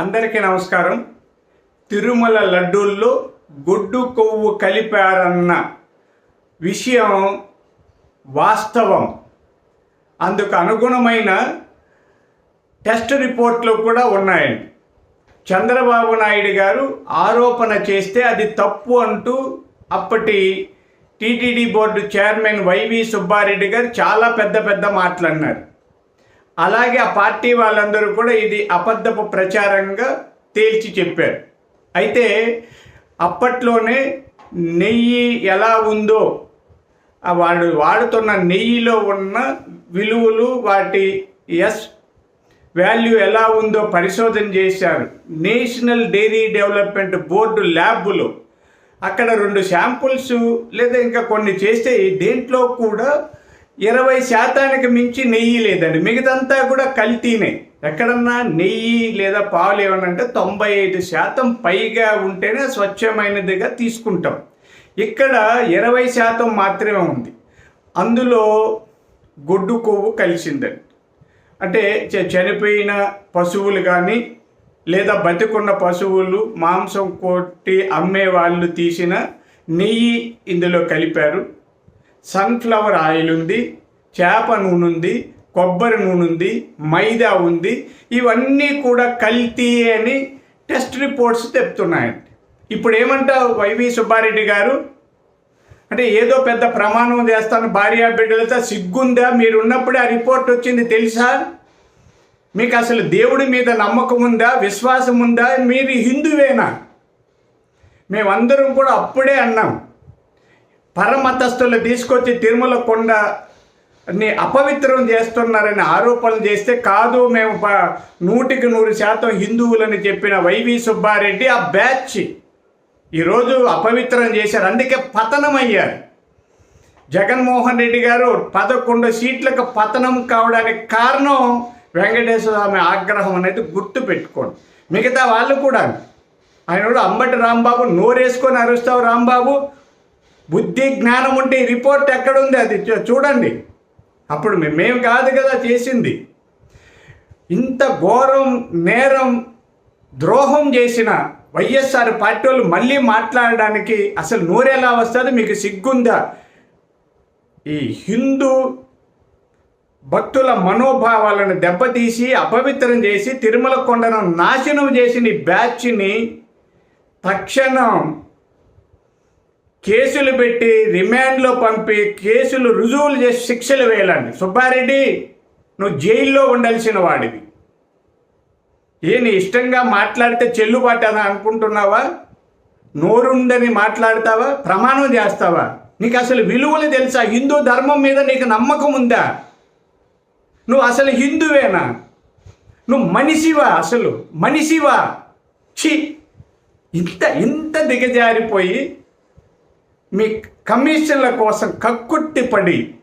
అందరికీ నమస్కారం. తిరుమల లడ్డూల్లో గొడ్డు కొవ్వు కలిపారన్న విషయం వాస్తవం. అందుకు అనుగుణమైన టెస్ట్ రిపోర్ట్లు కూడా ఉన్నాయండి. చంద్రబాబు నాయుడు గారు ఆరోపణ చేస్తే అది తప్పు అంటూ అప్పటి TTD board chairman YV Subba Reddy గారు చాలా పెద్ద పెద్ద మాట్లాడినారు అలాగే ఆ పార్టీ వాళ్ళందరూ కూడా ఇది అబద్ధపు ప్రచారంగా తేల్చి చెప్పారు. అయితే అప్పట్లోనే నెయ్యి ఎలా ఉందో వాడు వాడుతున్న నెయ్యిలో ఉన్న విలువలు వాటి ఎస్ వాల్యూ ఎలా ఉందో పరిశోధన చేశారు. నేషనల్ డైరీ డెవలప్మెంట్ బోర్డు ల్యాబ్లో అక్కడ రెండు శాంపుల్స్ లేదా ఇంకా కొన్ని చేస్తే దేంట్లో కూడా ఇరవై శాతానికి మించి నెయ్యి లేదండి. మిగతంతా కూడా కల్తీనే. ఎక్కడన్నా నెయ్యి లేదా పాలు ఏమనంటే అంటే తొంభై ఐదు శాతం పైగా ఉంటేనే స్వచ్ఛమైనదిగా తీసుకుంటాం. ఇక్కడ ఇరవై శాతం మాత్రమే ఉంది. అందులో గొడ్డు కొవ్వు కలిసిందండి. అంటే చ- చనిపోయిన పశువులు కానీ లేదా బతికున్న పశువులు మాంసం కొట్టి అమ్మే వాళ్ళు తీసిన నెయ్యి ఇందులో కలిపారు. సన్ఫ్లవర్ ఆయిల్ ఉంది చేప నూనె ఉంది కొబ్బరి నూనె ఉంది మైదా ఉంది. ఇవన్నీ కూడా కల్తీ అని టెస్ట్ రిపోర్ట్స్ చెప్తున్నాయండి. ఇప్పుడు ఏమంటావు వైవి సుబ్బారెడ్డి గారు? అంటే ఏదో పెద్ద ప్రమాణం చేస్తాను భార్య బిడ్డలతో సిగ్గుందా? మీరు ఉన్నప్పుడే ఆ రిపోర్ట్ వచ్చింది తెలుసా? మీకు అసలు దేవుడి మీద నమ్మకం ఉందా? విశ్వాసం ఉందా? మీరు హిందువేనా? మేమందరం కూడా అప్పుడే అన్నాం. పరమతస్థులు తీసుకొచ్చి తిరుమల కొండ ని అపవిత్రం చేస్తున్నారని ఆరోపణలు చేస్తే కాదు మేము ప- నూటికి నూరు శాతం హిందువులని చెప్పిన వైవి సుబ్బారెడ్డి ఆ బ్యాచ్ ఈరోజు అపవిత్రం చేశారు. అందుకే పతనం అయ్యారు జగన్మోహన్ రెడ్డి గారు పదకొండు సీట్లకు పతనం కావడానికి కారణం వెంకటేశ్వర స్వామి ఆగ్రహం అనేది గుర్తు పెట్టుకోండి. మిగతా వాళ్ళు కూడా ఆయన కూడా అంబటి రాంబాబు నోరేసుకొని అరుస్తావు రాంబాబు. బుద్ధి జ్ఞానం ఉంటే ఈ రిపోర్ట్ ఎక్కడుంది? అది చూడండి. అప్పుడు మేము కాదు కదా చేసింది. ఇంత ఘోరం నేరం ద్రోహం చేసిన వైఎస్ఆర్ పార్టీ వాళ్ళు మళ్ళీ మాట్లాడడానికి అసలు నూరెలా వస్తుంది? మీకు సిగ్గుందా? ఈ హిందూ భక్తుల మనోభావాలను దెబ్బతీసి అపవిత్రం చేసి తిరుమల కొండను నాశనం చేసిన ఈ బ్యాచ్ని తక్షణం కేసులు పెట్టి రిమాండ్లో పంపి కేసులు రుజువులు చేసి శిక్షలు వేయాలండి. సుబ్బారెడ్డి నువ్వు జైల్లో ఉండాల్సిన వాడివి. ఏ నీ ఇష్టంగా మాట్లాడితే చెల్లుబాటు అని అనుకుంటున్నావా? నోరుందని మాట్లాడతావా? ప్రమాణం చేస్తావా? నీకు అసలు విలువలు తెలుసా? హిందూ ధర్మం మీద నీకు నమ్మకం ఉందా? నువ్వు అసలు హిందువేనా? నువ్వు మనిషివా అసలు? మనిషివా? ఛీ! ఇంత ఇంత దిగజారిపోయి మీ కమిషన్ల కోసం కక్కుట్టిపడి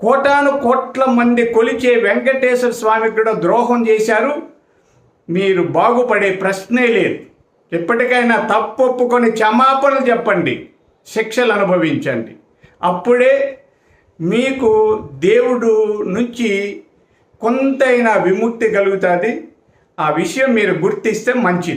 కోటాను కోట్ల మంది కొలిచే వెంకటేశ్వర స్వామికి కూడా ద్రోహం చేశారు. మీరు బాగుపడే ప్రశ్నే లేదు. ఎప్పటికైనా తప్పు ఒప్పుకొని క్షమాపణలు చెప్పండి. శిక్షలు అనుభవించండి. అప్పుడే మీకు దేవుడు నుంచి కొంతైనా విముక్తి కలుగుతుంది. ఆ విషయం మీరు గుర్తిస్తే మంచిది.